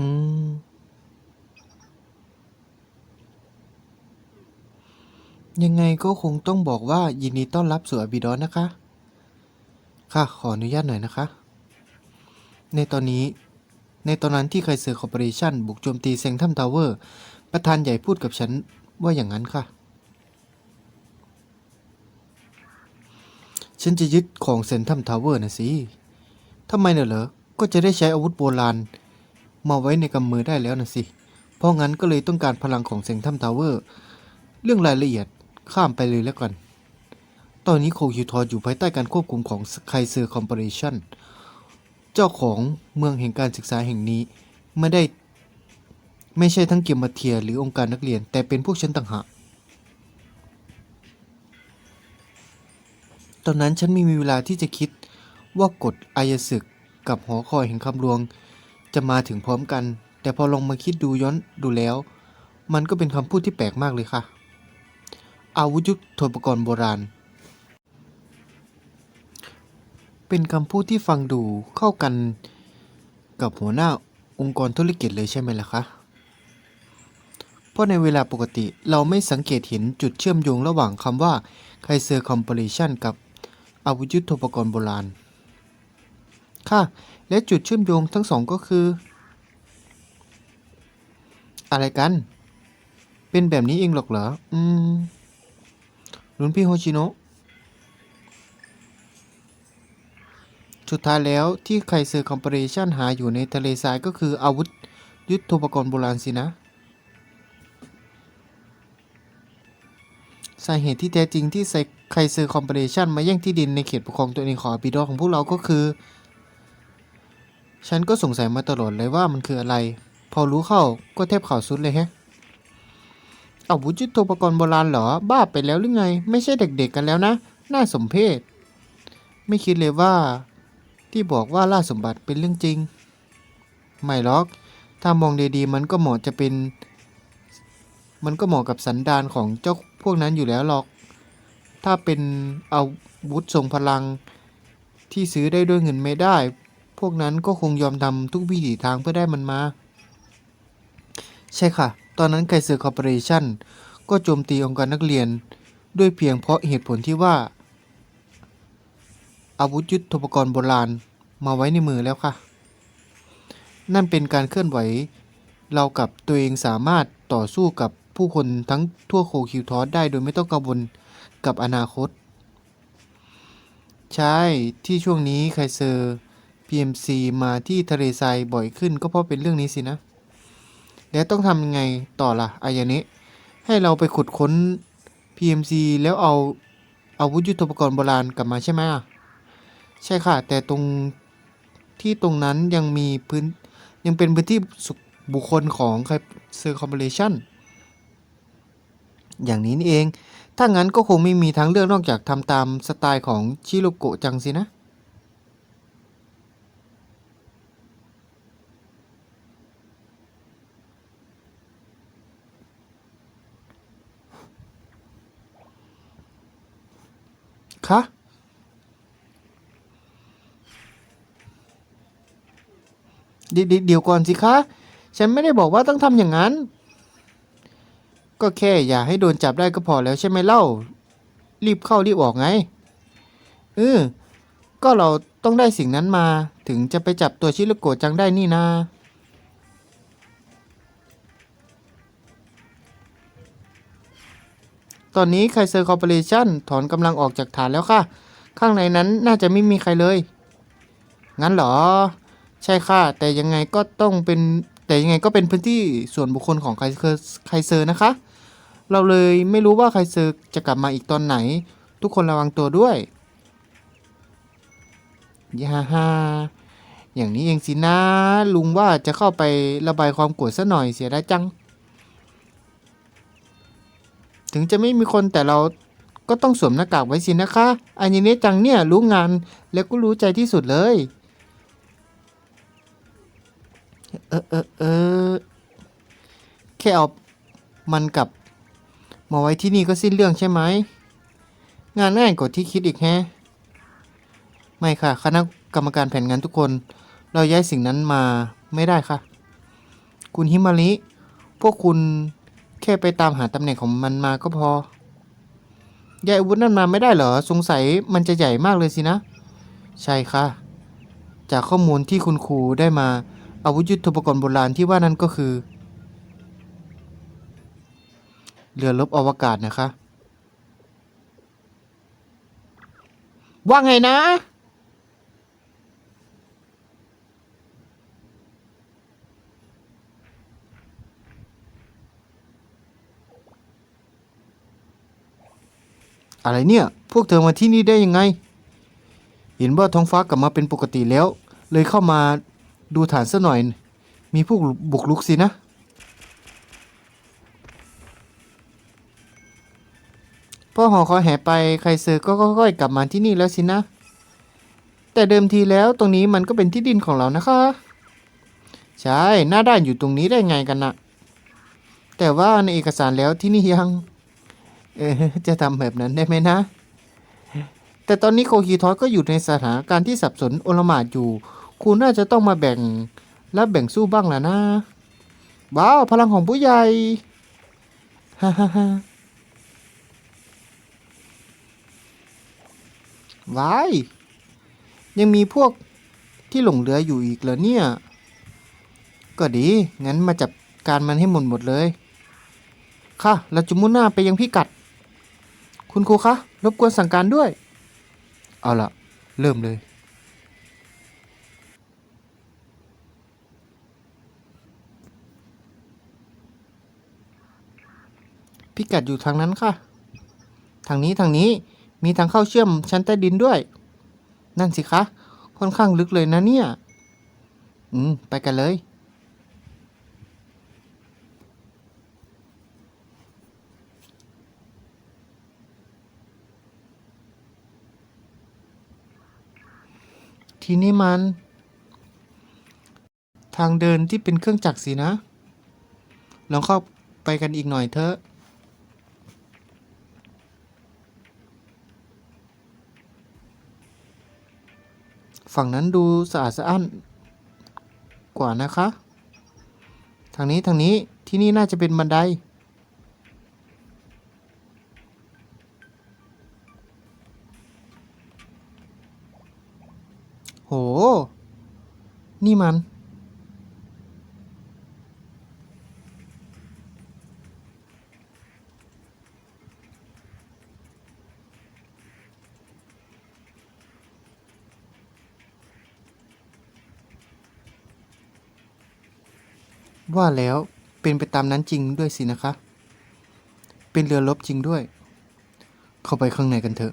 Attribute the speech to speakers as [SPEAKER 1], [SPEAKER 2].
[SPEAKER 1] อืม ยังไงก็คงต้องบอกว่ายินดีต้อนรับสู่อบิดอนนะคะ ค่ะ ขออนุญาตหน่อยนะคะ ในตอนนี้ ในตอนนั้นที่ไคเซอร์คอร์ปอเรชันบุกโจมตีเซงทัมทาวเวอร์ ประธานใหญ่พูดกับฉันว่าอย่างนั้นค่ะ ฉันจะยึดของเซนทัมทาวเวอร์นะสิทำไมเน่ะเหรอ ก็จะได้ใช้อาวุธโบราณ มาไว้ในกำมือได้แล้วนะสิ เพราะงั้นก็เลยต้องการพลังของเซงทัมทาวเวอร์ เรื่องรายละเอียดข้ามไปเลยแล้วกัน ตอนนี้โคคิวทออยู่ภายใต้การควบคุมของไคเซอร์คอร์ปอเรชันเจ้าของเมืองแห่งการศึกษาแห่งนี้ไม่ได้ไม่ใช่ทั้งเกียมมาเทียหรือองค์การนักเรียน แต่เป็นพวกฉันต่างหากตอนนั้นฉันไม่มีเวลาที่จะคิดว่ากฎอายศึกกับหอคอยแห่งคำลวง จะมาถึงพร้อมกัน แต่พอลองมาคิดดูย้อนดูแล้ว มันก็เป็นคำพูดที่แปลกมากเลยค่ะ อาวุธยุทโธปกรณ์โบราณ เป็นคำพูดที่ฟังดูเข้ากันกับหัวหน้าองค์กรธุรกิจเลยใช่ไหมล่ะคะ เพราะในเวลาปกติเราไม่สังเกตเห็นจุดเชื่อมโยงระหว่างคำว่าไคเซอร์คอม p อ r รชันกับอาวุธยุทโธปกรณ์โบราณ ค่ะ และจุดเชื่อมโยงทั้งสองก็คือ อะไรกัน เป็นแบบนี้เองหรอกเหรอ อืมรุนพี่โฮชิโนะสุดท้ายแล้วที่ไคเซอร์คอม p อ r รชันหาอยู่ในทะเลทรายก็คืออาวุธยุทโธปกรณ์โบราณสินะ สาเหตุที่แท้จริงที่ไคเซอร์คอม p อ r รชันมาแย่งที่ดินในเขตปกครองตัวเองของอบิดอของพวกเราก็คือ ฉันก็สงสัยมาตลอดเลยว่ามันคืออะไร พอรู้เข้าก็แทบข่าวสุดเลยแฮะอาวุธยุทโธปกรณ์โบราณเหรอ บ้าไปแล้วหรือไง ไม่ใช่เด็กๆกันแล้วนะ น่าสมเพชไม่คิดเลยว่า ที่บอกว่าล่าสมบัติเป็นเรื่องจริง ไม่หรอก ถ้ามองดีๆ มันก็เหมาะจะเป็น มันก็เหมาะกับสันดานของเจ้าพวกนั้นอยู่แล้วหรอก ถ้าเป็นอาวุธทรงพลังที่ซื้อได้ด้วยเงินไม่ได้ พวกนั้นก็คงยอมทำทุกวิถีทางเพื่อได้มันมา ใช่ค่ะ ตอนนั้นไคเซอร์คอร์ปอเรชั่นก็โจมตีองค์การนักเรียน ด้วยเพียงเพราะเหตุผลที่ว่า อาวุธยุทโธปกรณ์โบราณมาไว้ในมือแล้วค่ะ นั่นเป็นการเคลื่อนไหว เรากับตัวเองสามารถต่อสู้กับผู้คนทั้งทั่วโคคิวทอสได้โดยไม่ต้องกังวลกับอนาคต ใช่ที่ช่วงนี้ไคเซอร์ PMC มาที่ทะเลทรายบ่อยขึ้นก็เพราะเป็นเรื่องนี้สินะ แล้วต้องทำยังไงต่อล่ะอายาเนะให้เราไปขุดค้น PMC แล้วเอาอาวุธยุทโธปกรณ์โบราณกลับมาใช่ไหมอะใช่ค่ะ แต่ตรงที่ตรงนั้นยังมีพื้น ยังเป็นพื้นที่สุบุคคลของไคเซอร์คอมเ r อเรชันอย่างนี้นี่เอง ถ้างั้นก็คงไม่มีทางเลือกนอกจากทำตามสไตล์ของชิโรโกะจังสินะ คะเดี๋ยวเดี๋ยวก่อนสิคะ ฉันไม่ได้บอกว่าต้องทำอย่างนั้น ก็แค่อย่าให้โดนจับได้ก็พอแล้วใช่ไหมเล่า รีบเข้ารีบออกไงเออก็เราต้องได้สิ่งนั้นมาถึงจะไปจับตัวชิโรโกจังได้นี่นา ตอนนี้ไคเซอร์คอร์ปอเรชั่นถอนกำลังออกจากฐานแล้วค่ะ ข้างในนั้นน่าจะไม่มีใครเลย งั้นเหรอ ใช่ค่ะ แต่ยังไงก็ต้องเป็นแต่ยังไงก็เป็นพื้นที่ส่วนบุคคลของไคเซอร์ไคเซอร์นะคะ เราเลยไม่รู้ว่าไคเซอร์จะกลับมาอีกตอนไหน ทุกคนระวังตัวด้วยย่าฮ่าอย่างนี้เองสินะ ลุงว่าจะเข้าไประบายความโกรธซะหน่อยเสียดายจัง ถึงจะไม่มีคนแต่เราก็ต้องสวมหน้ากากไว้สินะคะอันนี้จังเนี่ยรู้งานแล้วก็รู้ใจที่สุดเลย เออเออเออแค่เอามันกลับ มาไว้ที่นี่ก็สิ้นเรื่องใช่ไหม งานง่ายกว่าที่คิดอีกแฮะ ไม่ค่ะ คณะกรรมการแผนงานทุกคน เราย้ายสิ่งนั้นมาไม่ได้ค่ะ คุณฮิมาริพวกคุณ แค่ไปตามหาตำแหน่งของมันมาก็พอย้ายอาวุธนั่นมาไม่ได้เหรอ สงสัยมันจะใหญ่มากเลยสินะ ใช่ค่ะ จากข้อมูลที่คุณครูได้มา อาวุธยุทโธปกรณ์โบราณที่ว่านั้นก็คือ เรือรบอวกาศนะคะ ว่าไงนะ อะไรเนี่ย พวกเธอมาที่นี่ได้ยังไง เห็นว่าท้องฟ้ากลับมาเป็นปกติแล้ว เลยเข้ามาดูฐานซะหน่อย มีพวกบุกลุกสินะ พ่อหอคอแห่ไปใครเซอร์ก็ค่อยๆกลับมาที่นี่แล้วสินะ แต่เดิมทีแล้วตรงนี้มันก็เป็นที่ดินของเรานะคะ ใช่ หน้าด้านอยู่ตรงนี้ได้ไงกันนะแต่ว่าในเอกสารแล้วที่นี่ยัง เออจะทำแบบนั้นได้ไหมนะ แต่ตอนนี้โคคีทอสก็อยู่ในสถานการณ์ที่สับสนโอลมานอยู่ คุณน่าจะต้องมาแบ่งและแบ่งสู้บ้างแหละนะ ว้าว พลังของผู้ใหญ่ ฮ่าฮ่าฮ่าว้ายยังมีพวกที่หลงเหลืออยู่อีกเหรอเนี่ย ก็ดี งั้นมาจับการมันให้หมดหมดเลย ค่ะ เราจะมุ่งหน้าไปยังพิกัด คุณครูคะ รบกวนสั่งการด้วย เอาละเริ่มเลย พิกัดอยู่ทางนั้นค่ะ ทางนี้ทางนี้มีทางเข้าเชื่อมชั้นใต้ดินด้วย นั่นสิคะ ค่อนข้างลึกเลยนะเนี่ย อืม ไปกันเลย ทีนี้มัน ทางเดินที่เป็นเครื่องจักรสินะ ลองเข้าไปกันอีกหน่อยเถอะ ฝั่งนั้นดูสะอาดสะอ้านกว่านะคะ ทางนี้ทางนี้ที่นี่น่าจะเป็นบันได โห นี่มัน ว่าแล้วเป็นไปตามนั้นจริงด้วยสินะคะ เป็นเรือรบจริงด้วย เข้าไปข้างในกันเถอะ